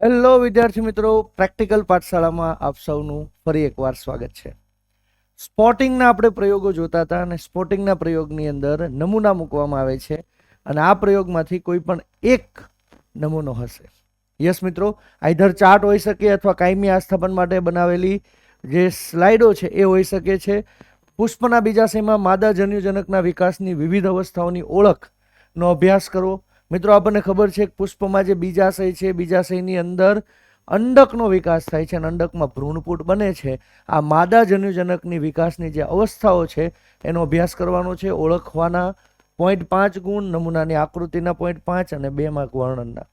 Hello વિદ્યાર્થી મિત્રો. Practical પાઠશાળામાં આપ સૌનું ફરી એકવાર સ્વાગત છે. સ્પોટિંગના આપણે પ્રયોગો જોતા હતા અને સ્પોટિંગના પ્રયોગની અંદર નમૂના મૂકવામાં આવે છે અને આ પ્રયોગમાંથી કોઈ પણ એક નમૂનો હશે. યસ મિત્રો આઈધર ચાર્ટ હોઈ શકે અથવા કાયમી આસ્થાપન માટે બનાવેલી જે સ્લાઇડો છે એ હોઈ શકે છે. પુષ્પના બીજાશયમાં માદા જન્યુજનકના વિકાસની વિવિધ અવસ્થાઓની ઓળખનો અભ્યાસ કરવો મિત્રો, આપણને ખબર છે કે પુષ્પમાં જે બીજાશય છે, બીજાશયની અંદર અંડકનો વિકાસ થાય છે અને અંડકમાં ભ્રૂણપૂટ બને છે. આ માદા જન્યુજનકની વિકાસની જે અવસ્થાઓ છે, એનો અભ્યાસ કરવાનો છે. ઓળખવાના પોઈન્ટ પાંચ ગુણ, નમૂનાની આકૃતિના પોઈન્ટ પાંચ અને બે માર્ક વર્ણનના.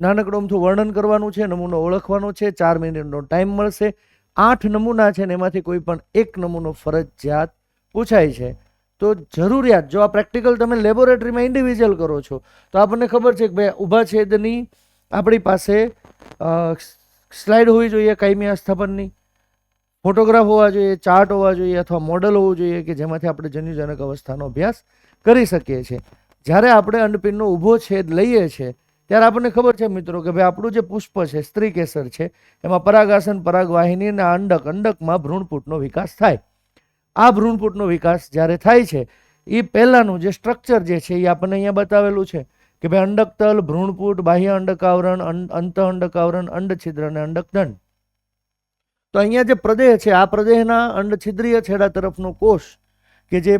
નાનકડોમથું વર્ણન કરવાનું છે, નમૂનો ઓળખવાનો છે. ચાર મિનિટનો ટાઈમ મળશે. આઠ નમૂના છે ને એમાંથી કોઈ પણ એક નમૂનો ફરજિયાત પૂછાય છે. તો જરૂરિયાત, જો આ પ્રેક્ટિકલ તમે લેબોરેટરીમાં ઇન્ડિવિજ્યુઅલ કરો છો, તો આપણને ખબર છે કે ભાઈ ઊભા છેદની આપણી પાસે સ્લાઇડ હોવી જોઈએ કાયમી આસ્થાપનની, ફોટોગ્રાફ હોવા જોઈએ, ચાર્ટ હોવા જોઈએ અથવા મોડલ હોવું જોઈએ કે જેમાંથી આપણે જન્યુજનક અવસ્થાનો અભ્યાસ કરી શકીએ છીએ. જ્યારે આપણે અંડપિંડનો ઊભો છેદ લઈએ છીએ, ત્યારે આપણને ખબર છે મિત્રો કે ભાઈ આપણું જે પુષ્પ છે, સ્ત્રી કેસર છે, એમાં પરાગાસન, પરાગવાહિની અને અંડક, અંડકમાં ભ્રૂણપૂટનો વિકાસ થાય. આ ભ્રૂણપૂટનો વિકાસ જ્યારે થાય છે એ પહેલાંનું જે સ્ટ્રક્ચર જે છે એ આપણને અહીંયા બતાવેલું છે કે ભાઈ અંડકતલ ભ્રૂણપૂટ બાહ્ય અંડકાવરણ અંત અંડકાવરણ, અંડછિદ્ર અને અંડકદંડ. તો અહીંયા જે પ્રદેહ છે, આ પ્રદેહના અંડછિદ્રીય છેડા તરફનો કોષ કે જે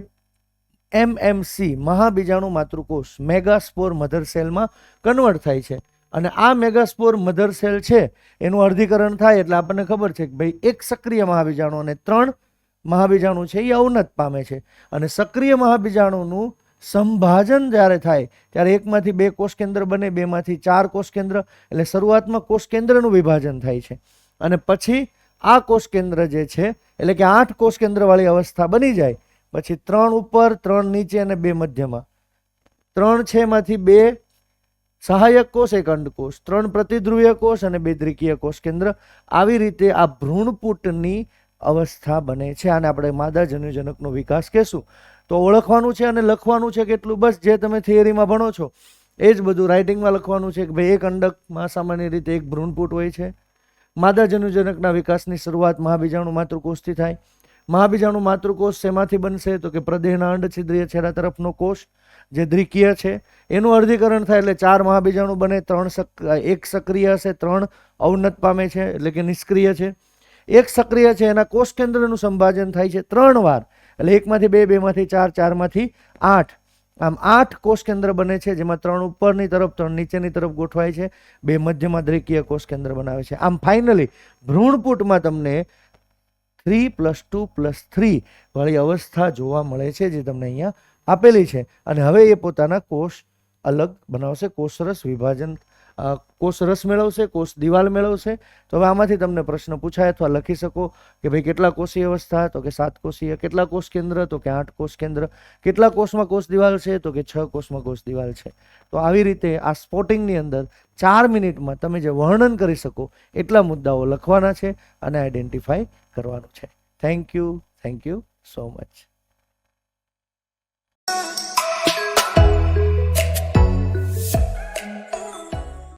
એમએમસી, મહાબીજાણુ માતૃકોષ, મેગાસ્પોર મધર સેલમાં કન્વર્ટ થાય છે. અને આ મેગાસ્પોર મધર સેલ છે, એનું અર્ધીકરણ થાય એટલે આપણને ખબર છે કે ભાઈ એક સક્રિય મહાબીજાણુ અને ત્રણ મહાબીજાણુ છે, એ અવનત પામે છે. અને સક્રિય મહાબીજાણુનું સંભાજન જ્યારે થાય, ત્યારે એકમાંથી બે કોષ કેન્દ્ર બને, બેમાંથી ચાર કોષ કેન્દ્ર, એટલે શરૂઆતમાં કોષ કેન્દ્રનું વિભાજન થાય છે. અને પછી આ કોષ કેન્દ્ર જે છે, એટલે કે આઠ કોષ કેન્દ્રવાળી અવસ્થા બની જાય. પછી ત્રણ ઉપર, ત્રણ નીચે અને બે મધ્યમાં. ત્રણ છે એમાંથી બે સહાયક કોષ, એક અંડકોષ. ત્રણ પ્રતિધ્રુવીય કોષ અને બે દ્વિકીય કોષ કેન્દ્ર. આવી રીતે આ ભ્રૂણપૂટની અવસ્થા બને છે. આને આપણે માદા જન્યુજનકનો વિકાસ કહેશું. તો ઓળખવાનું છે અને લખવાનું છે કેટલું? બસ જે તમે થિયરીમાં ભણો છો. એ જ બધું રાઇટિંગમાં લખવાનું છે કે ભાઈ એક અંડકમાં સામાન્ય રીતે એક ભ્રૂણપૂટ હોય છે. માદા જન્યુજનકના વિકાસની શરૂઆત મહાબીજાણુ માતૃકોષથી થાય. મહાબીજાણુ માતૃકોષ શેમાંથી બનશે? તો કે પ્રદેહના અંડછિદ્રીય છેડા તરફનો કોષ જે દ્વિકીય છે. એનું અર્ધીકરણ થાય એટલે ચાર મહાબીજાણુ બને. ત્રણ એક સક્રિય હશે. ત્રણ અવનત પામે છે એટલે કે નિષ્ક્રિય છે. એક સક્રિય છે, એના કોષ કેન્દ્રનું સંભાજન થાય છે ત્રણ વાર. એટલે એકમાંથી બે, બેમાંથી ચાર, ચારમાંથી આઠ. આમ આઠ કોષ કેન્દ્ર બને છે, જેમાં ત્રણ ઉપરની તરફ, ત્રણ નીચેની તરફ ગોઠવાય છે, બે મધ્યમાં દ્વિકીય કોષ કેન્દ્ર બનાવે છે. આમ ફાઇનલી ભ્રૂણપૂટમાં તમને three plus two plus three વાળી અવસ્થા જોવા મળે છે, જે તમને અહીંયા આપેલી છે. અને હવે એ પોતાના કોષ અલગ બનાવશે, કોષરસ વિભાજન અ, કોષરસ મેળવશે કોષ દિવાલ મેળવશે. તો હવે આમાંથી તમને પ્રશ્ન પૂછાય અથવા લખી શકો કે ભાઈ કેટલા કોષીય અવસ્થા તો કે સાત કોષીય કેટલા કોષ કેન્દ્ર તો કે આઠ કોષ કેન્દ્ર કેટલા કોષમાં કોષ દિવાલ છે તો કે છ કોષમાં કોષ દિવાલ છે. તો આવી રીતે આ સ્પોટિંગની અંદર ચાર મિનિટમાં તમે જે વર્ણન કરી શકો એટલા મુદ્દાઓ લખવાના છે અને આઈડેન્ટિફાય કરવાનું છે. Thank you thank you so much